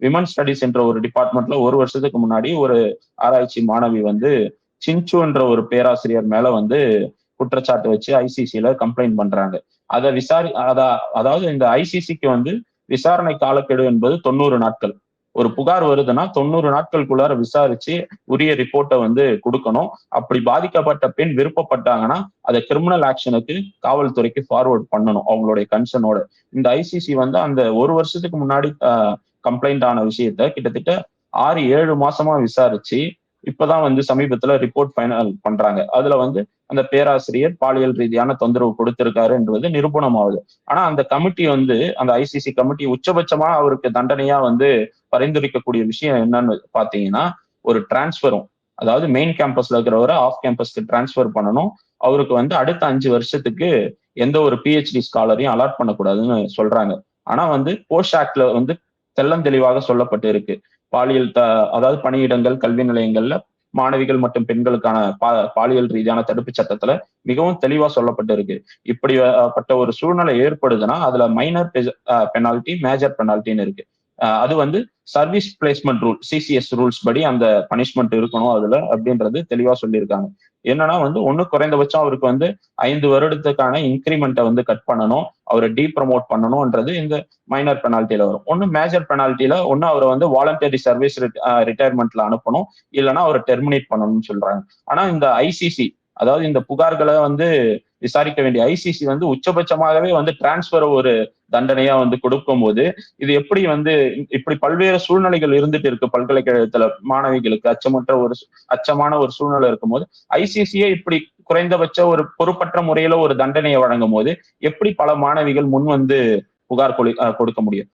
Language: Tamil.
விமன் ஸ்டடிஸ் என்ற ஒரு டிபார்ட்மெண்ட்ல ஒரு வருஷத்துக்கு முன்னாடி ஒரு ஆராய்ச்சி மாணவி வந்து சின்சு என்ற ஒரு பேராசிரியர் மேல வந்து குற்றச்சாட்டு வச்சு ஐசிசில கம்ப்ளைண்ட் பண்றாங்க. அதை விசாரி அதாவது இந்த ஐசிசிக்கு வந்து விசாரணை காலக்கெடு என்பது தொண்ணூறு நாட்கள். ஒரு புகார் வருதுன்னா தொண்ணூறு நாட்களுக்குள்ளார விசாரிச்சு உரிய ரிப்போர்ட்டை வந்து கொடுக்கணும். அப்படி பாதிக்கப்பட்ட பெண் விருப்பப்பட்டாங்கன்னா அதை கிரிமினல் ஆக்ஷனுக்கு காவல்துறைக்கு ஃபார்வர்ட் பண்ணணும் அவங்களுடைய கன்சர்னோட இந்த ஐசிசி வந்து அந்த ஒரு வருஷத்துக்கு முன்னாடி கம்ப்ளைண்ட் ஆன விஷயத்த கிட்டத்தட்ட ஆறு ஏழு மாசமா விசாரிச்சு இப்பதான் வந்து சமீபத்துல ரிப்போர்ட் ஃபைனல் பண்றாங்க. அதுல வந்து அந்த பேராசிரியர் பாலியல் ரீதியான தொந்தரவு கொடுத்திருக்காரு என்பது நிரூபணம் ஆகுது ஆனா அந்த கமிட்டி வந்து அந்த ஐசிசி கமிட்டி உச்சபட்சமா அவருக்கு தண்டனையா வந்து பரிந்துரைக்கக்கூடிய விஷயம் என்னன்னு பாத்தீங்கன்னா ஒரு டிரான்ஸ்ஃபரும் அதாவது மெயின் கேம்பஸ்ல இருக்கிறவரை ஆஃப் கேம்பஸ்க்கு டிரான்ஸ்ஃபர் பண்ணணும். அவருக்கு வந்து அடுத்த அஞ்சு வருஷத்துக்கு எந்த ஒரு பிஹெச்டி ஸ்காலரையும் அலாட் பண்ணக்கூடாதுன்னு சொல்றாங்க. ஆனா வந்து போஸ்ட் ஆக்ட்ல வந்து தெள்ளந்தெளிவாக சொல்லப்பட்டு இருக்கு பாலியல் த அதாவது பணியிடங்கள் கல்வி நிலையங்கள்ல மாணவிகள் மற்றும் பெண்களுக்கான பா பாலியல் ரீதியான தடுப்பு சட்டத்துல மிகவும் தெளிவா சொல்லப்பட்டு இருக்கு இப்படிப்பட்ட ஒரு சூழ்நிலை ஏற்படுதுன்னா அதுல மைனர் பெனால்டி மேஜர் பெனால்ட்டின்னு இருக்கு. அது வந்து service placement rule CCS rules படி அந்த பனிஷ்மெண்ட் இருக்கணும் அதுல அப்படின்றது தெளிவா சொல்லியிருக்காங்க. என்னன்னா வந்து ஒண்ணு குறைந்தபட்சம் அவருக்கு வந்து ஐந்து வருடத்துக்கான இன்க்ரிமெண்ட்டை வந்து கட் பண்ணணும் அவரை டீ ப்ரமோட் பண்ணணும்ன்றது இந்த மைனர் பெனால்ட்டியில வரும். ஒன்னு மேஜர் பெனால்ட்டியில ஒன்னு அவரை வந்து வாலண்டரி சர்வீஸ் ரிட்டையர்மெண்ட்ல அனுப்பணும் இல்லைன்னா அவரை டெர்மினேட் பண்ணணும்னு சொல்றாங்க. ஆனா இந்த ஐசிசி அதாவது இந்த புகார்களை வந்து விசாரிக்க வேண்டிய ஐசிசி வந்து உச்சபட்சமாகவே வந்து டிரான்ஸ்பர் ஒரு தண்டனையா வந்து கொடுக்கும் போது இது எப்படி வந்து இப்படி பல்வேறு சூழ்நிலைகள் இருந்துட்டு இருக்கு பல்கலைக்கழகத்துல மாணவிகளுக்கு அச்சமற்ற ஒரு அச்சமான ஒரு சூழ்நிலை இருக்கும் போது ஐசிசியே இப்படி குறைந்தபட்ச ஒரு பொறுப்பற்ற முறையில ஒரு தண்டனையை வழங்கும் போது எப்படி பல மாணவிகள் முன் வந்து புகார் கொடுக்க முடியும்?